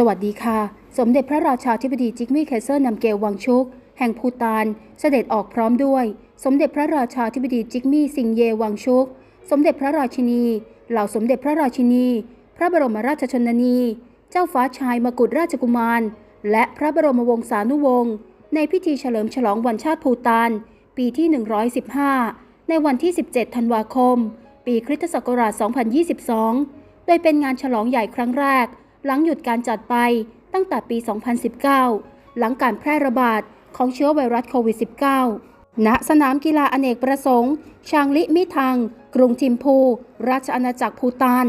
สวัสดีค่ะ สมเด็จพระราชาธิบดีจิกมี่เคเซอร์นำเกลวังชุก แห่งภูตาน เสด็จออกพร้อมด้วย สมเด็จพระราชาธิบดีจิกมี่ซิงเยวังชุก สมเด็จพระราชินี เหล่าสมเด็จพระราชินี พระบรมราชชนนี เจ้าฟ้าชายมกุฎราชกุมาร และพระบรมวงศานุวงศ์ในพิธีเฉลิมฉลองวันชาติภูตาน ปีที่ 115 ในวันที่ 17 ธันวาคม ปีคริสตศักราช 2022 โดยเป็นงานฉลองใหญ่ครั้งแรก หลังหยุดการจัดไปตั้งแต่ปี 2019 หลังการแพร่ระบาดของเชื้อไวรัสโควิด -19 ณ สนามกีฬาอเนกประสงค์ ชางลิมิทัง กรุงทิมพู ราชอาณาจักรภูตาน